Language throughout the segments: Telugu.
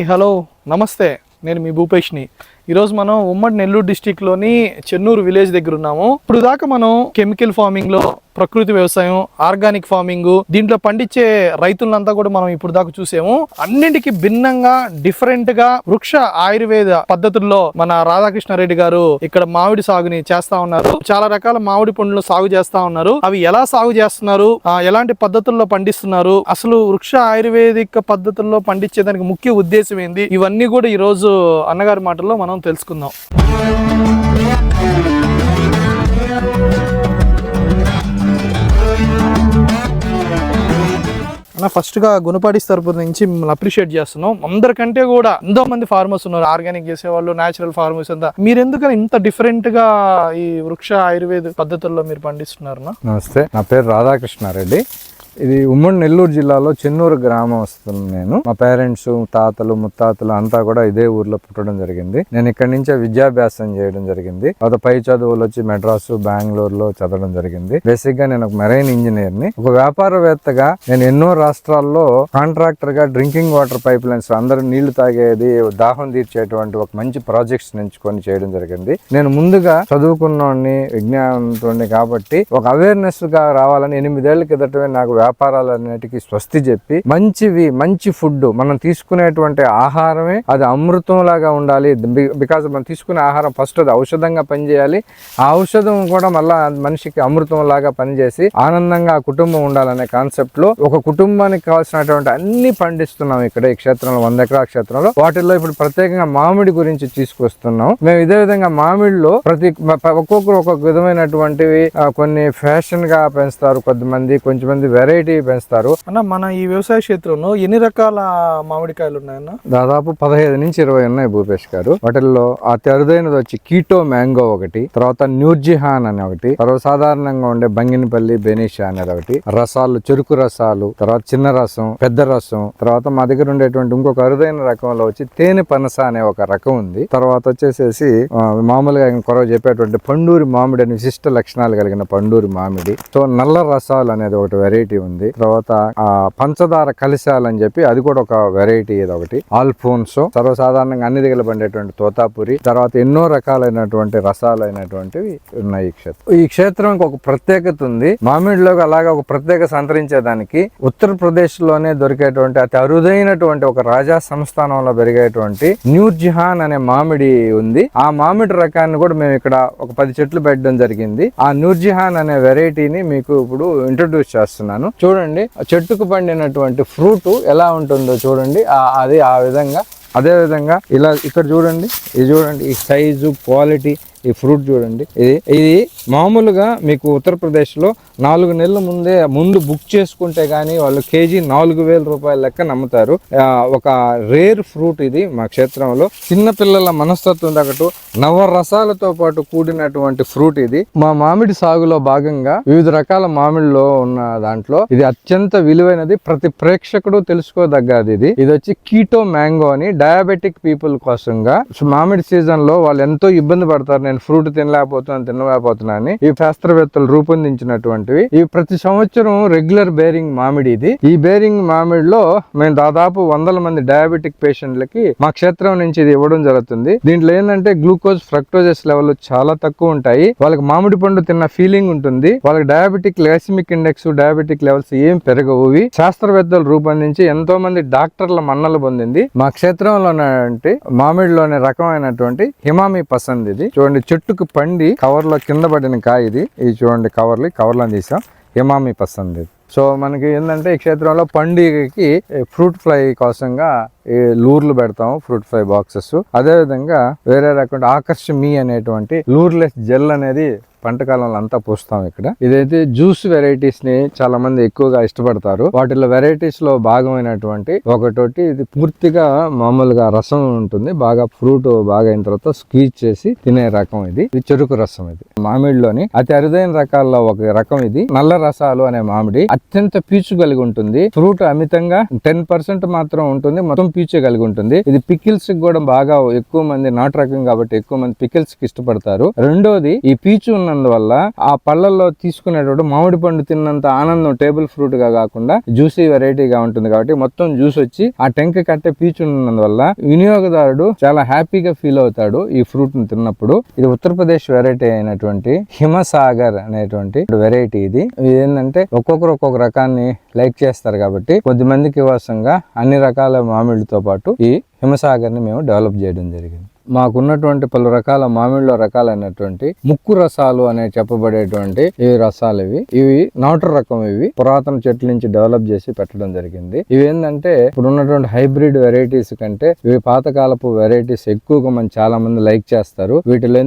హలో నమస్తే. నేను మీ భూపేష్ని. ఈరోజు మనం ఉమ్మడి నెల్లూరు డిస్టిక్లోని చెన్నూరు విలేజ్ దగ్గర ఉన్నాము. ఇప్పుడు దాకా మనం కెమికల్ ఫార్మింగ్లో ప్రకృతి వ్యవసాయం ఆర్గానిక్ ఫార్మింగ్ దీంట్లో పండించే రైతులంతా కూడా మనం ఇప్పుడు దాకా చూసాము. అన్నింటికి భిన్నంగా డిఫరెంట్గా వృక్ష ఆయుర్వేద పద్ధతుల్లో మన రాధాకృష్ణారెడ్డి గారు ఇక్కడ మామిడి సాగుని చేస్తా ఉన్నారు. చాలా రకాల మామిడి పండ్లు సాగు చేస్తా ఉన్నారు. అవి ఎలా సాగు చేస్తున్నారు? ఎలాంటి పద్ధతుల్లో పండిస్తున్నారు? అసలు వృక్ష ఆయుర్వేదిక పద్ధతుల్లో పండించేదానికి ముఖ్య ఉద్దేశం ఏంది? ఇవన్నీ కూడా ఈ రోజు అన్నగారి మాటల్లో మనం తెలుసుకుందాం. ఫస్ట్గా ఫస్ట్గా తరపు నుంచి మిమ్మల్ని అప్రిషియేట్ చేస్తున్నాం. అందరికంటే కూడా ఎంతో మంది ఫార్మర్స్ ఉన్నారు ఆర్గానిక్ చేసేవాళ్ళు న్యాచురల్ ఫార్మర్స్ అంతా. మీరు ఎందుకని ఇంత డిఫరెంట్గా ఈ వృక్ష ఆయుర్వేద పద్ధతుల్లో మీరు పండిస్తున్నారు నమస్తే నా పేరు రాధాకృష్ణారెడ్డి. ఇది ఉమ్మడి నెల్లూరు జిల్లాలో చెన్నూరు గ్రామం వస్తుంది నేను. మా పేరెంట్స్ తాతలు ముత్తాతలు అంతా కూడా ఇదే ఊర్లో పుట్టడం జరిగింది. నేను ఇక్కడి నుంచే విద్యాభ్యాసం చేయడం జరిగింది. తర్వాత పై చదువులు వచ్చి మెడ్రాసు బెంగళూరులో చదవడం జరిగింది. బేసిక్గా నేను ఒక మెరైన్ ఇంజనీర్ని. ఒక వ్యాపారవేత్తగా నేను ఎన్నో రాష్ట్రాల్లో కాంట్రాక్టర్గా డ్రింకింగ్ వాటర్ పైప్ లైన్స్ అందరూ నీళ్ళు తాగేది దాహం తీర్చేటువంటి ఒక మంచి ప్రాజెక్ట్స్ ఎంచుకొని చేయడం జరిగింది. నేను ముందుగా చదువుకున్నోడిని విజ్ఞానంతో కాబట్టి ఒక అవేర్నెస్గా రావాలని ఎనిమిదేళ్ళ కిందటమే నాకు వ్యాపారాలన్నిటికీ స్వస్తి చెప్పి మంచివి మంచి ఫుడ్ మనం తీసుకునేటువంటి ఆహారమే అది అమృతం లాగా ఉండాలి బికాజ్ మనం తీసుకునే ఆహారం ఫస్ట్ అది ఔషధంగా పనిచేయాలి. ఆ ఔషధం కూడా మళ్ళా మనిషికి అమృతం లాగా పనిచేసి ఆనందంగా కుటుంబం ఉండాలనే కాన్సెప్ట్లో ఒక కుటుంబానికి కావాల్సినటువంటి అన్ని పండిస్తున్నాం ఇక్కడ ఈ క్షేత్రంలో వంద ఎకరాల క్షేత్రంలో. వాటిల్లో ఇప్పుడు ప్రత్యేకంగా మామిడి గురించి తీసుకొస్తున్నాం. మేము ఇదే విధంగా మామిడిలో ప్రతి ఒక్కొక్కరు ఒక్కొక్క విధమైనటువంటివి కొన్ని ఫ్యాషన్గా పెంచుతారు కొద్దిమంది కొంచెం మంది వెరైటీ పెంచుతారు. అన్న మన ఈ వ్యవసాయ క్షేత్రంలో ఎన్ని రకాల మామిడికాయలు ఉన్నాయన్న? దాదాపు పదహైదు నుంచి ఇరవై ఉన్నాయి భూపేష్ గారు. వాటిల్లో అతి అరుదైనది వచ్చి కీటో మ్యాంగో ఒకటి తర్వాత న్యూర్జిహాన్ అనే ఒకటి తర్వాత సాధారణంగా ఉండే బంగినపల్లి బెనీషా అనేది ఒకటి. రసాలు చెరుకు రసాలు తర్వాత చిన్న రసం పెద్ద రసం తర్వాత మా దగ్గర ఉండేటువంటి ఇంకొక అరుదైన రకంలో వచ్చి తేనె పనస అనే ఒక రకం ఉంది. తర్వాత వచ్చేసేసి మామూలుగా కొరవ చెప్పేటువంటి పండూరి మామిడి అనే విశిష్ట లక్షణాలు కలిగిన పండూరి మామిడి. సో నల్ల రసాలు అనేది ఒకటి వెరైటీ ఉంది. తర్వాత ఆ పంచదార కలిశాలు అని చెప్పి అది కూడా ఒక వెరైటీ ఇది ఒకటి. ఆల్ఫోన్సో సర్వసాధారణంగా అన్ని దగ్గర పండేటువంటి తోతాపురి. తర్వాత ఎన్నో రకాలైనటువంటి రసాలు అయినటువంటివి ఉన్నాయి ఈ క్షేత్రం. ఈ క్షేత్రంకి ఒక ప్రత్యేకత ఉంది. మామిడిలో అలాగా ఒక ప్రత్యేక సంతరించేదానికి ఉత్తరప్రదేశ్లోనే దొరికేటువంటి అతి అరుదైనటువంటి ఒక రాజా సంస్థానంలో పెరిగేటువంటి న్యూర్జిహాన్ అనే మామిడి ఉంది. ఆ మామిడి రకాన్ని కూడా మేము ఇక్కడ ఒక పది చెట్లు పెట్టడం జరిగింది. ఆ నూర్జిహాన్ అనే వెరైటీని మీకు ఇప్పుడు ఇంట్రొడ్యూస్ చేస్తున్నాను. చూడండి ఆ చెట్టుకు పండినటువంటి ఫ్రూట్ ఎలా ఉంటుందో చూడండి. అది ఆ విధంగా అదే విధంగా ఇలా ఇక్కడ చూడండి ఇది చూడండి ఈ సైజు క్వాలిటీ ఈ ఫ్రూట్ చూడండి. ఇది ఇది మామూలుగా మీకు ఉత్తరప్రదేశ్లో నాలుగు నెలల ముందే ముందు బుక్ చేసుకుంటే కానీ వాళ్ళు కేజీ నాలుగు వేల రూపాయల లెక్క నమ్ముతారు. ఆ, ఒక రేర్ ఫ్రూట్ ఇది మా క్షేత్రంలో. చిన్న పిల్లల మనస్తత్వం తగ్గట్టు నవరసాలతో పాటు కూడినటువంటి ఫ్రూట్ ఇది. మా మామిడి సాగులో భాగంగా వివిధ రకాల మామిడిలో ఉన్న దాంట్లో ఇది అత్యంత విలువైనది. ప్రతి ప్రేక్షకుడు తెలుసుకోదగ్గది ఇది. ఇది వచ్చి కీటో మ్యాంగో అని డయాబెటిక్ పీపుల్ కోసంగా మామిడి సీజన్లో వాళ్ళు ఎంతో ఇబ్బంది పడతారు. నేను ఫ్రూట్ తినలేకపోతున్నాను తినలేకపోతున్నాను అని ఈ శాస్త్రవేత్తలు రూపొందించినటువంటివి. ఇవి ప్రతి సంవత్సరం రెగ్యులర్ బేరింగ్ మామిడి ఇది. ఈ బేరింగ్ మామిడిలో మేము దాదాపు వందల మంది డయాబెటిక్ పేషెంట్లకి మా క్షేత్రం నుంచి ఇది ఇవ్వడం జరుగుతుంది. దీంట్లో ఏంటంటే గ్లూకోజ్ ఫ్రక్టోజెస్ లెవెల్ చాలా తక్కువ ఉంటాయి. వాళ్ళకి మామిడి పండు తిన్న ఫీలింగ్ ఉంటుంది. వాళ్ళకి diabetic glycemic index diabetic levels ఏం పెరగవువి. శాస్త్రవేత్తలు రూపొందించి ఎంతో మంది డాక్టర్ల మన్నలు పొందింది. మా క్షేత్రంలో మామిడిలోనే రకమైనటువంటి హిమామి పసంద్ ఇది చూడండి చెట్టుకు పండి కవర్లో కింద పడిన కాయ ఇది. ఇది చూడండి కవర్లు. కవర్లో తీసాం. హిమామి పసంది. సో మనకి ఏంటంటే ఈ క్షేత్రంలో పండుగకి ఫ్రూట్ ఫ్లై కోసంగా లూర్లు పెడతాము ఫ్రూట్ ఫ్లై బాక్సెస్. అదే విధంగా వేరే రకమైన ఆకర్ష మీ అనేటువంటి లూర్లెస్ జెల్ అనేది పంట కాలంలో అంతా పూస్తాం ఇక్కడ. ఇదైతే జ్యూస్ వెరైటీస్ని చాలా మంది ఎక్కువగా ఇష్టపడతారు. వాటిలో వెరైటీస్లో భాగమైనటువంటి ఒకటోటి ఇది పూర్తిగా మామూలుగా రసం ఉంటుంది. బాగా ఫ్రూట్ బాగా అయిన తర్వాత స్క్వీజ్ చేసి తినే రకం ఇది. ఇది చెరుకు రసం ఇది. మామిడిలోని అతి అరుదైన రకాల్లో ఒక రకం ఇది. నల్ల రసాలు అనే మామిడి. అత్యంత పీచు కలిగి ఉంటుంది. ఫ్రూట్ అమితంగా టెన్ పర్సెంట్ మాత్రం ఉంటుంది. మొత్తం పీచు కలిగి ఉంటుంది. ఇది పికిల్స్ కూడా బాగా ఎక్కువ మంది నాటు రకం కాబట్టి ఎక్కువ మంది పికిల్స్కి ఇష్టపడతారు. రెండోది ఈ పీచు ఉన్నందువల్ల ఆ పళ్ళల్లో తీసుకునేటప్పుడు మామిడి పండు తిన్నంత ఆనందం టేబుల్ ఫ్రూట్గా కాకుండా జ్యూసీ వెరైటీగా ఉంటుంది కాబట్టి మొత్తం జ్యూస్ వచ్చి ఆ టెంక కట్టే పీచు ఉన్నందువల్ల వినియోగదారుడు చాలా హ్యాపీగా ఫీల్ అవుతాడు ఈ ఫ్రూట్ని తిన్నప్పుడు. ఇది ఉత్తరప్రదేశ్ వెరైటీ అయినటువంటి హిమసాగర్ అనేటువంటి వెరైటీ ఇది. ఏంటంటే ఒక్కొక్కరు ఒక్కొక్క రకాన్ని లైక్ చేస్తారు కాబట్టి కొద్ది మందికి వాసంగా అన్ని రకాల మామిడి మామిడితో పాటు ఈ హిమసాగర్ని మేము డెవలప్ చేయడం జరిగింది. మాకున్నటువంటి పలు రకాల మామిడిలో రకాలైనటువంటి ముక్కు రసాలు అనే చెప్పబడేటువంటి ఈ రసాలు ఇవి ఇవి నాటు రకం ఇవి. పురాతన చెట్ల నుంచి డెవలప్ చేసి పెట్టడం జరిగింది. ఇవి ఏంటంటే ఇప్పుడు ఉన్నటువంటి హైబ్రిడ్ వెరైటీస్ కంటే ఇవి పాతకాలపు వెరైటీస్ ఎక్కువగా మన చాలా మంది లైక్ చేస్తారు. వీటిలో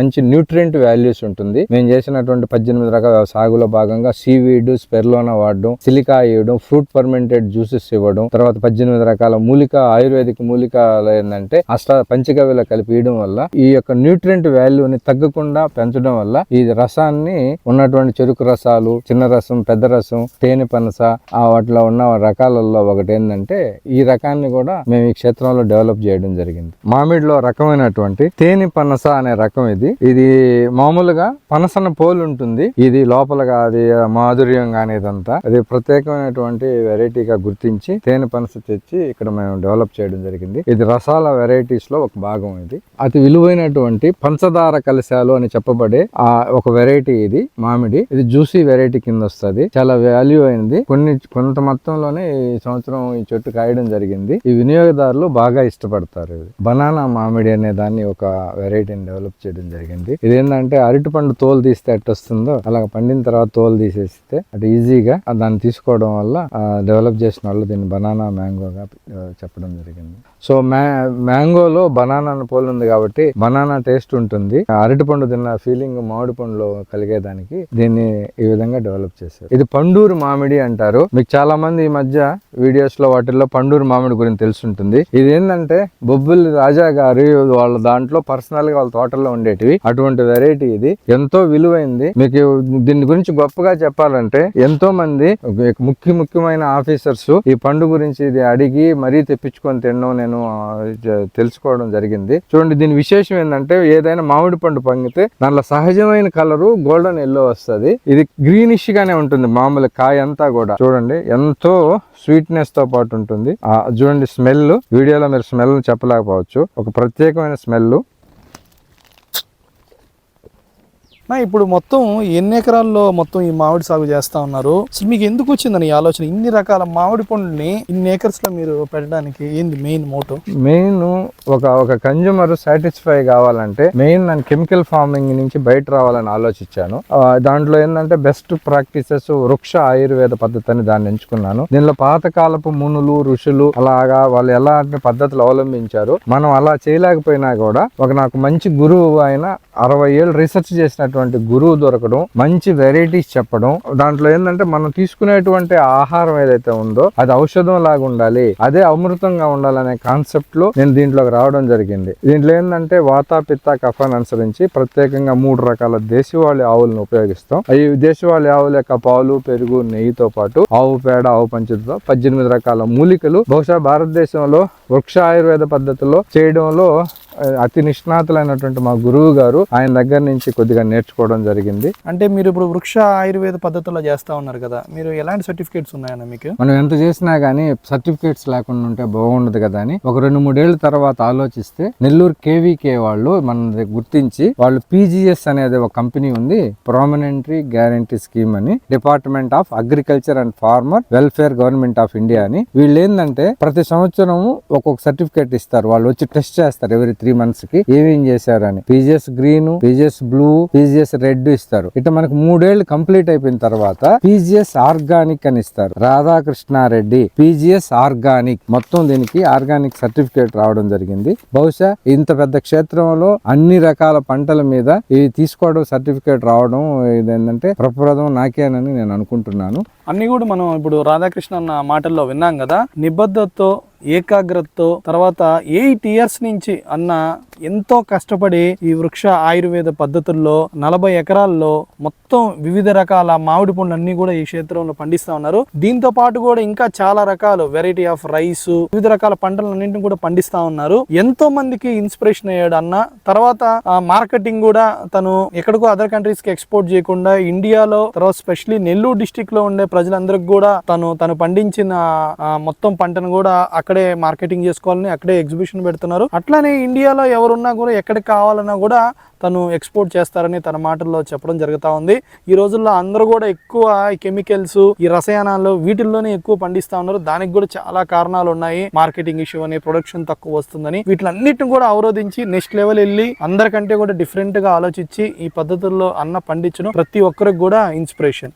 మంచి న్యూట్రియంట్ వాల్యూస్ ఉంటుంది. మేము చేసినటువంటి పద్దెనిమిది రకాల సాగులో భాగంగా సీవీడ్ స్పెర్లోనా వాడడం సిలికా ఇవ్వడం ఫ్రూట్ ఫర్మెంటెడ్ జ్యూసెస్ ఇవ్వడం తర్వాత పద్దెనిమిది రకాల మూలిక ఆయుర్వేదిక మూలికలు ఏంటంటే అష్ట పంచగవ్య ఇలా కలిపియడం వల్ల ఈ యొక్క న్యూట్రియంట్ వాల్యూని తగ్గకుండా పెంచడం వల్ల ఈ రసాన్ని ఉన్నటువంటి చెరుకు రసాలు చిన్న రసం పెద్ద రసం తేనె పనస ఆ వాటిలో ఉన్న రకాలలో ఒకటి ఏంటంటే ఈ రకాన్ని కూడా మేము ఈ క్షేత్రంలో డెవలప్ చేయడం జరిగింది. మామిడిలో రకమైనటువంటి తేనె పనస అనే రకం ఇది. ఇది మామూలుగా పనసన పోలు ఉంటుంది. ఇది లోపలగా అది మాధుర్యం కానీ ఇదంతా అది ప్రత్యేకమైనటువంటి వెరైటీగా గుర్తించి తేనె పనస తెచ్చి ఇక్కడ మేము డెవలప్ చేయడం జరిగింది. ఇది రసాల వెరైటీస్లో ఒక భాగం. ఇది. అతి విలువైనటువంటి పంచదార కలశాలు అని చెప్పబడే ఆ ఒక వెరైటీ ఇది మామిడి. ఇది జ్యూసీ వెరైటీ కింద వస్తుంది. చాలా వాల్యూ అయినది కొన్ని కొంత మొత్తంలోనే ఈ సంవత్సరం ఈ చెట్టు కాయడం జరిగింది. ఈ వినియోగదారులు బాగా ఇష్టపడతారు ఇది. బనానా మామిడి అనే దాన్ని ఒక వెరైటీని డెవలప్ చేయడం జరిగింది. ఇది ఏంటంటే అరటిపండు తోలు తీస్తే ఎట్ట వస్తుందో అలా పండిన తర్వాత తోలు తీసేస్తే అటు ఈజీగా దాన్ని తీసుకోవడం వల్ల డెవలప్ చేసిన వాళ్ళు దీన్ని బనానా మ్యాంగోగా చెప్పడం జరిగింది. సో మ్యా మ్యాంగోలో బనానా పోలు ఉంది కాబట్టి బనానా టేస్ట్ ఉంటుంది. అరటి అరటిపండు తిన్న ఫీలింగ్ మామిడి పండులో కలిగేదానికి దీన్ని ఈ విధంగా డెవలప్ చేశారు. ఇది పండూరు మామిడి అంటారు. మీకు చాలా మంది ఈ మధ్య వీడియోస్లో వాటిల్లో పండూరు మామిడి గురించి తెలుసుంటుంది. ఇది ఏంటంటే బొబ్బులి రాజా గారు వాళ్ళ దాంట్లో పర్సనల్గా వాళ్ళ తోటల్లో ఉండేటివి. అటువంటి వెరైటీ ఇది. ఎంతో విలువైంది. మీకు దీని గురించి గొప్పగా చెప్పాలంటే ఎంతో మంది ముఖ్య ముఖ్యమైన ఆఫీసర్స్ ఈ పండు గురించి ఇది అడిగి మరీ తెప్పించుకొని తినడం నేను తెలుసుకోవడం జరిగింది. చూడండి దీని విశేషం ఏంటంటే ఏదైనా మామిడి పండు పంగితే దాంట్లో సహజమైన కలరు గోల్డెన్ ఎల్లో వస్తది. ఇది గ్రీనిష్ గానే ఉంటుంది మామూలు కాయ అంతా కూడా. చూడండి ఎంతో స్వీట్నెస్తో పాటు ఉంటుంది. ఆ, చూడండి స్మెల్ వీడియోలో మీరు స్మెల్ చెప్పలేకపోవచ్చు. ఒక ప్రత్యేకమైన స్మెల్ నా ఇప్పుడు మొత్తం ఎన్ని ఎకరాల్లో మొత్తం ఈ మామిడి సాగు చేస్తా ఉన్నారు? అసలు మీకు ఎందుకు వచ్చిందని ఈ ఆలోచన? ఇన్ని రకాల మామిడి పండుని ఇన్ని ఏకర్స్లో మీరు పెట్టడానికి ఏంది మెయిన్ మోటో? మెయిన్ ఒక ఒక కన్జ్యూమర్ సాటిస్ఫై కావాలంటే మెయిన్ నేను కెమికల్ ఫార్మింగ్ నుంచి బయట రావాలని ఆలోచించాను. దాంట్లో ఏంటంటే బెస్ట్ ప్రాక్టీసెస్ వృక్ష ఆయుర్వేద పద్ధతి అని దాన్ని ఎంచుకున్నాను. దీనిలో పాతకాలపు మునులు ఋషులు అలాగా వాళ్ళు ఎలాంటి పద్ధతులు అవలంబించారు? మనం అలా చేయలేకపోయినా కూడా ఒక నాకు మంచి గురువు ఆయన అరవై ఏళ్ళు రీసెర్చ్ చేసినటువంటి గురువు దొరకడం మంచి వెరైటీస్ చెప్పడం దాంట్లో ఏంటంటే మనం తీసుకునేటువంటి ఆహారం ఏదైతే ఉందో అది ఔషధం లాగా ఉండాలి అదే అమృతంగా ఉండాలనే కాన్సెప్ట్లో నేను దీంట్లోకి రావడం జరిగింది. దీంట్లో ఏంటంటే వాత పిత్త కఫాన్ని అనుసరించి ప్రత్యేకంగా మూడు రకాల దేశవాళీ ఆవులను ఉపయోగిస్తాం. ఈ దేశవాళీ ఆవుల యొక్క పాలు పెరుగు నెయ్యితో పాటు ఆవు పేడ ఆవు పంచతో పద్దెనిమిది రకాల మూలికలు బహుశా భారతదేశంలో వృక్ష ఆయుర్వేద పద్ధతిలో చేయడంలో అతి నిష్ణాతులైనటువంటి మా గురువు గారు ఆయన దగ్గర నుంచి కొద్దిగా నేర్చుకోవడం జరిగింది. అంటే మీరు ఇప్పుడు వృక్ష ఆయుర్వేద పద్ధతిలో చేస్తా ఉన్నారు కదా మీరు ఎలాంటి సర్టిఫికేట్స్ ఉన్నాయన్న మీకు? మనం ఎంత చేసినా గానీ సర్టిఫికేట్స్ లేకుండా ఉంటే బాగుండదు కదా అని ఒక రెండు మూడేళ్ళ తర్వాత ఆలోచిస్తే నెల్లూరు కేవీకే వాళ్ళు మన గుర్తించి వాళ్ళు పీజీఎస్ అనేది ఒక కంపెనీ ఉంది ప్రామినెంటరీ గ్యారంటీ స్కీమ్ అని department of agriculture and farmer welfare government of India అని. వీళ్ళు ఏంటంటే ప్రతి సంవత్సరం ఒక్కొక్క సర్టిఫికేట్ ఇస్తారు వాళ్ళు వచ్చి టెస్ట్ చేస్తారు ఎవరి త్రీ మంత్స్కి ఏమేం చేశారని. PGS PGS green PGS blue PGS red ఇస్తారు. ఇట్లా మనకు మూడేళ్ళు కంప్లీట్ అయిపోయిన తర్వాత పీజిఎస్ ఆర్గానిక్ అని ఇస్తారు. రాధాకృష్ణారెడ్డి పీజిఎస్ ఆర్గానిక్. మొత్తం దీనికి ఆర్గానిక్ సర్టిఫికేట్ రావడం జరిగింది. బహుశా ఇంత పెద్ద క్షేత్రంలో అన్ని రకాల పంటల మీద ఇది తీసుకోవడం సర్టిఫికేట్ రావడం ఇది ఏంటంటే ప్రప్రదం నాకేనని నేను అనుకుంటున్నాను. అన్ని కూడా మనం ఇప్పుడు రాధాకృష్ణ అన్న మాటల్లో విన్నాం కదా. నిబద్ధతతో ఏకాగ్రతతో తర్వాత ఎయిట్ ఇయర్స్ నుంచి అన్న 감사합니다. ఎంతో కష్టపడి ఈ వృక్ష ఆయుర్వేద పద్ధతుల్లో నలభై ఎకరాల్లో మొత్తం వివిధ రకాల మామిడి పండ్లు అన్ని కూడా ఈ క్షేత్రంలో పండిస్తా ఉన్నారు. దీంతో పాటు కూడా ఇంకా చాలా రకాలు వెరైటీ ఆఫ్ రైస్ వివిధ రకాల పంటలన్నింటిని కూడా పండిస్తా ఉన్నారు. ఎంతో మందికి ఇన్స్పిరేషన్ అయ్యాడు అన్న. తర్వాత మార్కెటింగ్ కూడా తను ఎక్కడికో అదర్ కంట్రీస్కి ఎక్స్పోర్ట్ చేయకుండా ఇండియాలో తర్వాత స్పెషలీ నెల్లూరు డిస్టిక్లో ఉండే ప్రజలందరికీ కూడా తను తను పండించిన మొత్తం పంటను కూడా అక్కడే మార్కెటింగ్ చేసుకోవాలని అక్కడే ఎగ్జిబిషన్ పెడుతున్నారు. అట్లానే ఇండియాలో ఎవరు ఎవరున్నా కూడా ఎక్కడికి కావాలన్నా కూడా తను ఎక్స్పోర్ట్ చేస్తారని తన మాటల్లో చెప్పడం జరుగుతూ ఉంది. ఈ రోజుల్లో అందరూ కూడా ఎక్కువ ఈ కెమికల్స్ ఈ రసాయనాలు వీటిల్లోనే ఎక్కువ పండిస్తా ఉన్నారు. దానికి కూడా చాలా కారణాలు ఉన్నాయి. మార్కెటింగ్ ఇష్యూ అని ప్రొడక్షన్ తక్కువ వస్తుందని. వీటిలన్నిటిని కూడా అవరోధించి నెక్స్ట్ లెవెల్ వెళ్ళి అందరికంటే కూడా డిఫరెంట్గా ఆలోచించి ఈ పద్ధతుల్లో అన్న పండించడం ప్రతి ఒక్కరికి కూడా ఇన్స్పిరేషన్